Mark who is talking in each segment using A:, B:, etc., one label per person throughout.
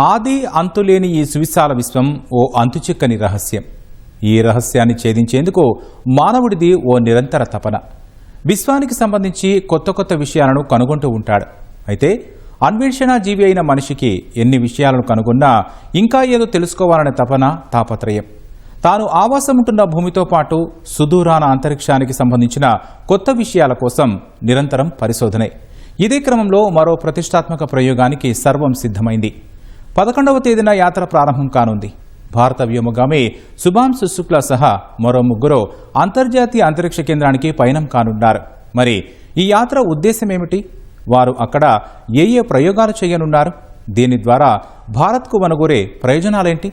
A: ఆది అంతులేని ఈ సువిశాల విశ్వం ఓ అంతుచిక్కని రహస్యం. ఈ రహస్యాన్ని ఛేదించేందుకు మానవుడిది ఓ నిరంతర తపన. విశ్వానికి సంబంధించి కొత్త కొత్త విషయాలను కనుగొంటూ ఉంటాడు. అయితే అన్వేషణ జీవి అయిన మనిషికి ఎన్ని విషయాలను కనుగొన్నా ఇంకా ఏదో తెలుసుకోవాలనే తపన తాపత్రయం. తాను ఆవాసం ఉంటున్న భూమితో పాటు సుదూరాన అంతరిక్షానికి సంబంధించిన కొత్త విషయాల కోసం నిరంతరం పరిశోధనే. ఇదే క్రమంలో మరో ప్రతిష్టాత్మక ప్రయోగానికి సర్వం సిద్ధమైంది. పదకొండవ తేదీన యాత్ర ప్రారంభం కానుంది. భారత వ్యోమగామి శుభాంశు శుక్ల సహా మరో ముగ్గురు అంతర్జాతీయ అంతరిక్ష కేంద్రానికి పయనం కానున్నారు. మరి ఈ యాత్ర ఉద్దేశం ఏమిటి వారు అక్కడ ఏ ఏ ప్రయోగాలు చేయనున్నారు? దీని ద్వారా భారత్కు వనగూరే ప్రయోజనాలేంటి?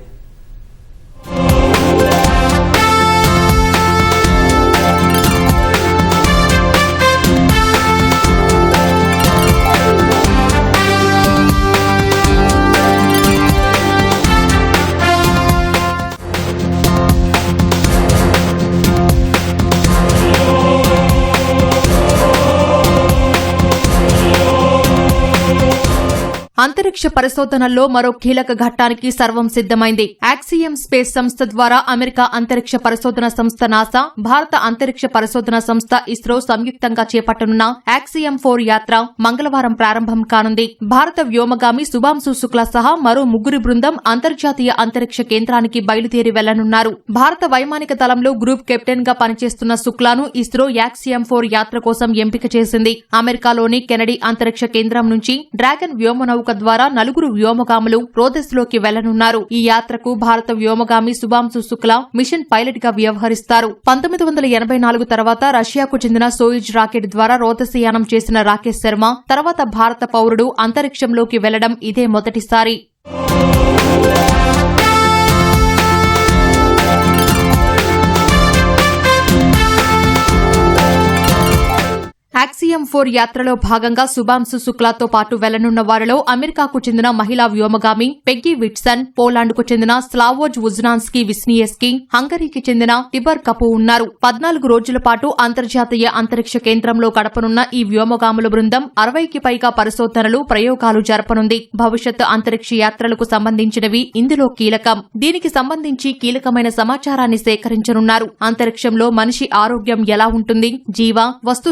B: అంతరిక్ష పరిశోధనల్లో మరో కీలక ఘట్టానికి సర్వం సిద్దమైంది యాక్సియం స్పేస్ సంస్థ ద్వారా అమెరికా అంతరిక్ష పరిశోధన సంస్థ నాసా భారత అంతరిక్ష పరిశోధన సంస్థ ఇస్రో సంయుక్తంగా చేపట్టనున్న యాక్సియం ఫోర్ యాత్ర మంగళవారం ప్రారంభం కానుంది. భారత వ్యోమగామి శుభాంశు శుక్ల సహా మరో ముగ్గురి బృందం అంతర్జాతీయ అంతరిక్ష కేంద్రానికి బయలుదేరి వెళ్ళనున్నారు. భారత వైమానిక దళంలో గ్రూప్ కెప్టెన్గా పనిచేస్తున్న శుక్లాను ఇస్రో యాక్సియం ఫోర్ యాత్ర కోసం ఎంపిక చేసింది. అమెరికాలోని కెనడీ అంతరిక్ష కేంద్రం నుంచి డ్రాగన్ వ్యోమనౌక ద్వారా నలుగురు వ్యోమగాములు రోదస్లోకి వెళ్ళనున్నారు. ఈ యాత్రకు భారత వ్యోమగామి శుభాంశు శుక్లా మిషన్ పైలట్గా వ్యవహరిస్తారు. పంతొమ్మిది వందల ఎనభై నాలుగు తర్వాత రష్యాకు చెందిన సోయిజ్ రాకెట్ ద్వారా రోదసయానం చేసిన రాకేష్ శర్మ తర్వాత భారత పౌరుడు అంతరిక్షంలోకి వెళ్ళడం ఇదే మొదటిసారి. యాక్సియం ఫోర్ యాత్రలో భాగంగా శుభాంశు శుక్లాతో పాటు వెళ్ళనున్న వారిలో అమెరికాకు చెందిన మహిళా వ్యోమగామి పెగ్గి విట్సన్ పోలాండ్కు చెందిన స్లావోజ్ ఉజ్నాన్స్కీ విస్నియస్కీ హంగరీకి చెందిన టిబర్ కపు ఉన్నారు. పద్నాలుగు రోజుల పాటు అంతర్జాతీయ అంతరిక్ష కేంద్రంలో గడపనున్న ఈ వ్యోమగాముల బృందం అరవైకి పైగా పరిశోధనలు ప్రయోగాలు జరపనుంది. భవిష్యత్ అంతరిక్ష యాత్రలకు సంబంధించినవి ఇందులో కీలకం. దీనికి సంబంధించి కీలకమైన సమాచారాన్ని సేకరించనున్నారు. అంతరిక్షంలో మనిషి ఆరోగ్యం ఎలా ఉంటుంది? జీవ వస్తు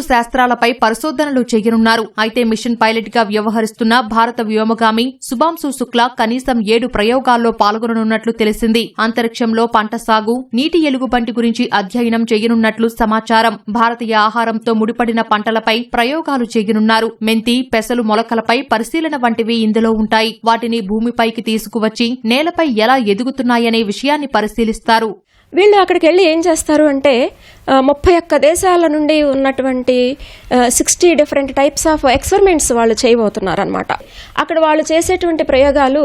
B: శాస్త్రాలపై పరిశోధనలు చేయనున్నారు. అయితే మిషన్ పైలట్గా వ్యవహరిస్తున్న భారత వ్యోమగామి శుభాంశు శుక్ల కనీసం ఏడు ప్రయోగాల్లో పాల్గొననున్నట్లు తెలిసింది. అంతరిక్షంలో పంట సాగు నీటి ఎలుగుబంటి గురించి అధ్యయనం చేయనున్నట్లు సమాచారం. భారతీయ ఆహారంతో ముడిపడిన పంటలపై ప్రయోగాలు చేయనున్నారు. మెంతి పెసలు మొలకలపై పరిశీలన వంటివి ఇందులో ఉంటాయి. వాటిని భూమిపైకి తీసుకువచ్చి నేలపై ఎలా ఎదుగుతున్నాయనే విషయాన్ని పరిశీలిస్తారు.
C: వీళ్ళు అక్కడికి వెళ్ళి ఏం చేస్తారు అంటే ముప్పై ఒక్క దేశాల నుండి ఉన్నటువంటి sixty different types of experiments వాళ్ళు చేయబోతున్నారు అనమాట అక్కడ వాళ్ళు చేసేటువంటి ప్రయోగాలు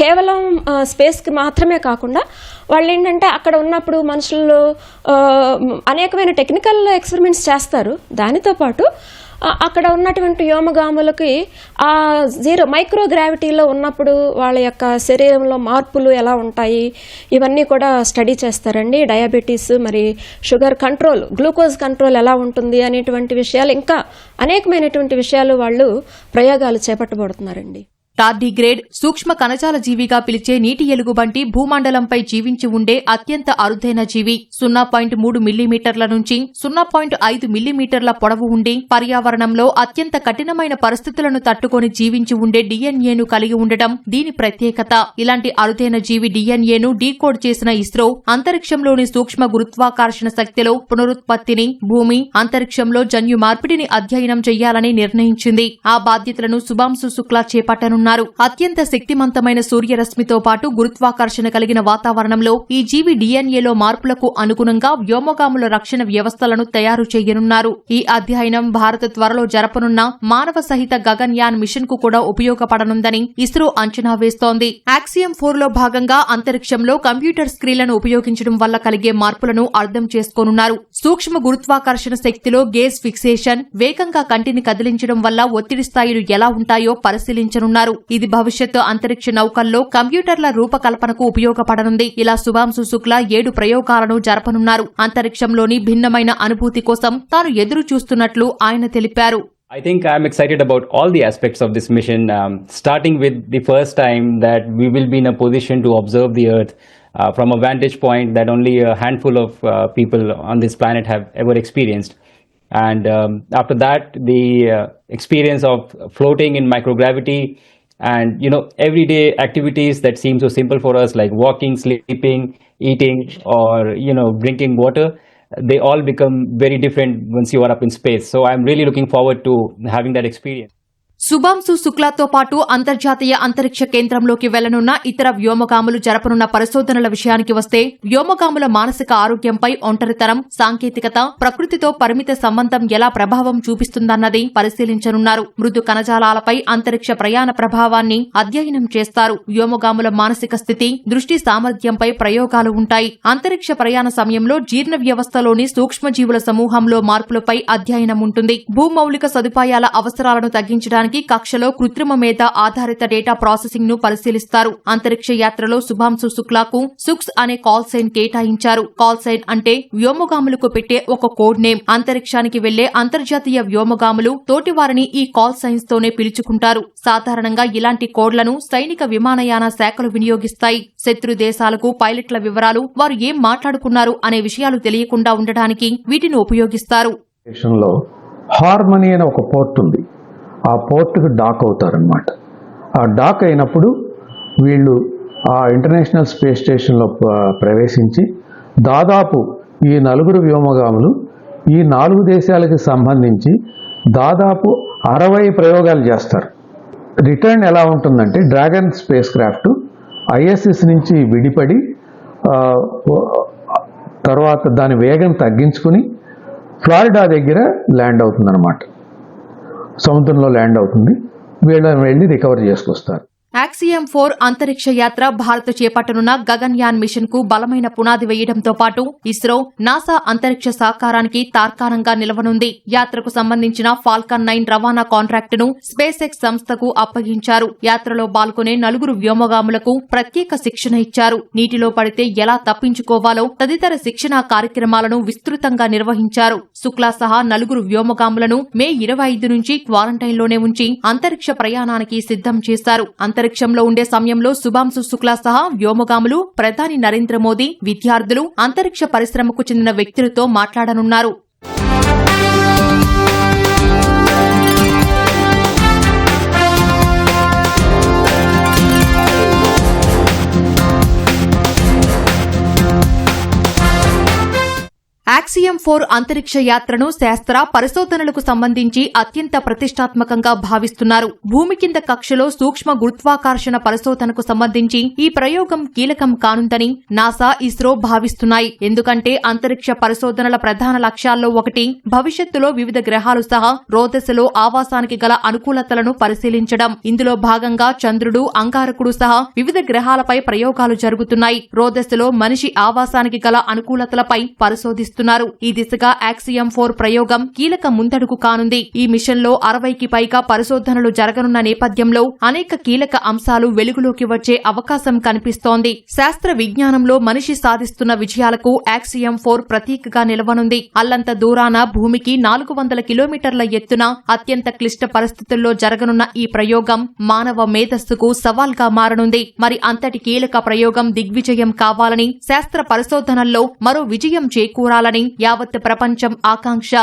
C: కేవలం స్పేస్కి మాత్రమే కాకుండా వాళ్ళు ఏంటంటే అక్కడ ఉన్నప్పుడు మనుషులు అనేకమైన టెక్నికల్ ఎక్స్పెరిమెంట్స్ చేస్తారు. దానితో పాటు అక్కడ ఉన్నటువంటి వ్యోమగాములకి ఆ జీరో మైక్రో గ్రావిటీలో ఉన్నప్పుడు వాళ్ళ యొక్క శరీరంలో మార్పులు ఎలా ఉంటాయి? ఇవన్నీ కూడా స్టడీ చేస్తారండి. డయాబెటీస్ మరి షుగర్ కంట్రోల్ గ్లూకోజ్ కంట్రోల్ ఎలా ఉంటుంది అనేటువంటి విషయాలు ఇంకా అనేకమైనటువంటి విషయాలు వాళ్ళు ప్రయోగాలు చేపట్టబడుతున్నారండి.
B: టార్డిగ్రేడ్ సూక్ష్మ కణజాల జీవిగా పిలిచే నీటి ఎలుగుబంటి భూమండలంపై జీవించి ఉండే అత్యంత అరుదైన జీవి. సున్నా పాయింట్ మూడు మిల్లీమీటర్ల నుంచి సున్నా పాయింట్ ఐదు మిల్లీమీటర్ల పొడవు ఉండి పర్యావరణంలో అత్యంత కఠినమైన పరిస్థితులను తట్టుకొని జీవించి ఉండే డిఎన్ఏను కలిగి ఉండటం దీని ప్రత్యేకత. ఇలాంటి అరుదైన జీవి డిఎన్ఏను డీకోడ్ చేసిన ఇస్రో అంతరిక్షంలోని సూక్ష్మ గురుత్వాకర్షణ శక్తిలో పునరుత్పత్తిని భూమి అంతరిక్షంలో జన్యు మార్పిడిని అధ్యయనం చేయాలని నిర్ణయించింది. ఆ బాధ్యతలను శుభాంశు శుక్లా చేపట్టనున్నారు. అత్యంత శక్తిమంతమైన సూర్యరశ్మితో పాటు గురుత్వాకర్షణ కలిగిన వాతావరణంలో ఈ జీవి డిఎన్ఏలో మార్పులకు అనుగుణంగా వ్యోమగాముల రక్షణ వ్యవస్థలను తయారు చేయనున్నారు. ఈ అధ్యయనం భారత త్వరలో జరపనున్న మానవ సహిత గగన్యాన్ మిషన్కు కూడా ఉపయోగపడనుందని ఇస్రో అంచనా వేస్తోంది. యాక్సియం ఫోర్లో భాగంగా అంతరిక్షంలో కంప్యూటర్ స్క్రీన్లను ఉపయోగించడం వల్ల కలిగే మార్పులను అర్థం చేసుకోనున్నారు. సూక్ష్మ గురుత్వాకర్షణ శక్తిలో గేజ్ ఫిక్సేషన్ వేగంగా కంటిని కదిలించడం వల్ల ఒత్తిడి స్థాయిలు ఎలా ఉంటాయో పరిశీలించనున్నారు. ఇది భవిష్యత్తు అంతరిక్ష నౌకల్లో కంప్యూటర్ల రూపకల్పనకు ఉపయోగపడనుంది. ఇలా శుభాంశు శుక్లా ఏడు ప్రయోగాలను జరపనున్నారు. అంతరిక్షంలోని భిన్నమైన అనుభూతి కోసం తాను ఎదురు చూస్తున్నట్లు ఆయన తెలిపారు.
D: I think I'm excited about all the aspects of this mission, um, starting with the first time that we will be in a position to observe the Earth uh, from a vantage point that only a handful of uh, people on this planet have ever experienced. And um, after that, the uh, experience of floating in microgravity and you know everyday activities that seem so simple for us, like walking, sleeping, eating, or you know drinking water they all become very different once you are up in space. So I'm really looking forward to having that experience.
B: Shubhanshu శుక్లాతో పాటు అంతర్జాతీయ అంతరిక్ష కేంద్రంలోకి వెళ్ళనున్న ఇతర వ్యోమగాములు జరపనున్న పరిశోధనల విషయానికి వస్తే వ్యోమగాముల మానసిక ఆరోగ్యంపై ఒంటరితనం సాంకేతికత ప్రకృతితో పరిమిత సంబంధం ఎలా ప్రభావం చూపిస్తుందన్నది పరిశీలించనున్నారు. మృదు కణజాలాలపై అంతరిక్ష ప్రయాణ ప్రభావాన్ని అధ్యయనం చేస్తారు. వ్యోమగాముల మానసిక స్థితి దృష్టి సామర్థ్యంపై ప్రయోగాలు ఉంటాయి. అంతరిక్ష ప్రయాణ సమయంలో జీర్ణ వ్యవస్థలోని సూక్ష్మజీవుల సమూహంలో మార్పులపై అధ్యయనం ఉంటుంది. భూమౌలిక సదుపాయాల అవసరాలను తగ్గించడానికి కక్షలో కృత్రిమ మేధ ఆధారిత డేటా ప్రాసెసింగ్ను పరిశీలిస్తారు. అంతరిక్ష యాత్రలో శుభాంశు శుక్లాకు సుక్స్ అనే కాల్ సైన్ కేటాయించారు. కాల్ సైన్ అంటే వ్యోమగాములకు పెట్టే ఒక కోడ్ నేమ్. అంతరిక్షానికి వెళ్ళే అంతర్జాతీయ వ్యోమగాములు తోటివారిని ఈ కాల్ సైన్స్ తోనే పిలుచుకుంటారు. సాధారణంగా ఇలాంటి కోడ్లను సైనిక విమానయాన శాఖలు వినియోగిస్తాయి. శత్రు దేశాలకు పైలట్ల వివరాలు వారు ఏం మాట్లాడుకున్నారు అనే విషయాలు తెలియకుండా ఉండడానికి వీటిని ఉపయోగిస్తారు.
E: హార్మనీ అనే ఒక పోర్ట్ ఉంది. ఆ పోర్టుకు డాక్ అవుతారనమాట ఆ డాక్ అయినప్పుడు వీళ్ళు ఆ ఇంటర్నేషనల్ స్పేస్ స్టేషన్లో ప్రవేశించి దాదాపు ఈ నలుగురు వ్యోమగాములు ఈ నాలుగు దేశాలకు సంబంధించి దాదాపు అరవై ప్రయోగాలు చేస్తారు. రిటర్న్ ఎలా ఉంటుందంటే డ్రాగన్ స్పేస్ క్రాఫ్ట్ ఐఎస్ఎస్ నుంచి విడిపడి తర్వాత దాని వేగం తగ్గించుకుని ఫ్లారిడా దగ్గర ల్యాండ్ అవుతుందన్నమాట. సముద్రంలో ల్యాండ్ అవుతుంది. వీళ్ళని వెళ్ళి రికవర్ చేసుకొస్తారు.
B: యాక్సియం ఫోర్ అంతరిక్ష యాత్ర భారత్ చేపట్టనున్న గగన్యాన్ మిషన్కు బలమైన పునాది వేయడంతో పాటు ఇస్రో నాసా అంతరిక్ష సహకారానికి తార్కాణంగా నిలవనుంది. యాత్రకు సంబంధించిన ఫాల్కన్ నైన్ రవాణా కాంట్రాక్టును స్పేస్ ఎక్స్ సంస్థకు అప్పగించారు. యాత్రలో పాల్గొనే నలుగురు వ్యోమగాములకు ప్రత్యేక శిక్షణ ఇచ్చారు. నీటిలో పడితే ఎలా తప్పించుకోవాలో తదితర శిక్షణా కార్యక్రమాలను విస్తృతంగా నిర్వహించారు. శుక్లా సహా నలుగురు వ్యోమగాములను మే ఇరవై ఐదు నుంచి క్వారంటైన్లోనే ఉంచి అంతరిక్ష ప్రయాణానికి సిద్ధం చేశారు. అంతరిక్షంలో ఉండే సమయంలో శుభాంశు శుక్లా సహా వ్యోమగాములు ప్రధాని నరేంద్ర మోదీ విద్యార్థులు అంతరిక్ష పరిశ్రమకు చెందిన వ్యక్తులతో మాట్లాడనున్నారు. యాక్సియం ఫోర్ అంతరిక్ష యాత్రను శాస్త్ర పరిశోధనలకు సంబంధించి అత్యంత ప్రతిష్టాత్మకంగా భావిస్తున్నారు. భూమి కింద కక్షలో సూక్ష్మ గురుత్వాకర్షణ పరిశోధనకు సంబంధించి ఈ ప్రయోగం కీలకం కానుందని నాసా ఇస్రో భావిస్తున్నాయి. ఎందుకంటే అంతరిక్ష పరిశోధనల ప్రధాన లక్ష్యాల్లో ఒకటి భవిష్యత్తులో వివిధ గ్రహాలు సహా రోదశలో ఆవాసానికి గల అనుకూలతలను పరిశీలించడం. ఇందులో భాగంగా చంద్రుడు అంగారకుడు సహా వివిధ గ్రహాలపై ప్రయోగాలు జరుగుతున్నాయి. రోదశలో మనిషి ఆవాసానికి గల అనుకూలతలపై పరిశోధిస్తున్నారు. ఈ దిశగా యాక్సియం ఫోర్ ప్రయోగం కీలక ముందడుగు కానుంది. ఈ మిషన్లో అరవైకి పైగా పరిశోధనలు జరగనున్న నేపథ్యంలో అనేక కీలక అంశాలు వెలుగులోకి వచ్చే అవకాశం కనిపిస్తోంది. శాస్త్ర విజ్ఞానంలో మనిషి సాధిస్తున్న విజయాలకు యాక్సియం ఫోర్ ప్రతీకగా నిలవనుంది. అల్లంత దూరాన భూమికి నాలుగు వందల కిలోమీటర్ల ఎత్తున అత్యంత క్లిష్ట పరిస్థితుల్లో జరగనున్న ఈ ప్రయోగం మానవ మేధస్సుకు సవాల్గా మారనుంది. మరి అంతటి కీలక ప్రయోగం దిగ్విజయం కావాలని శాస్త్ర పరిశోధనల్లో మరో విజయం చేకూరాలని యావత్ ప్రపంచం ఆకాంక్ష.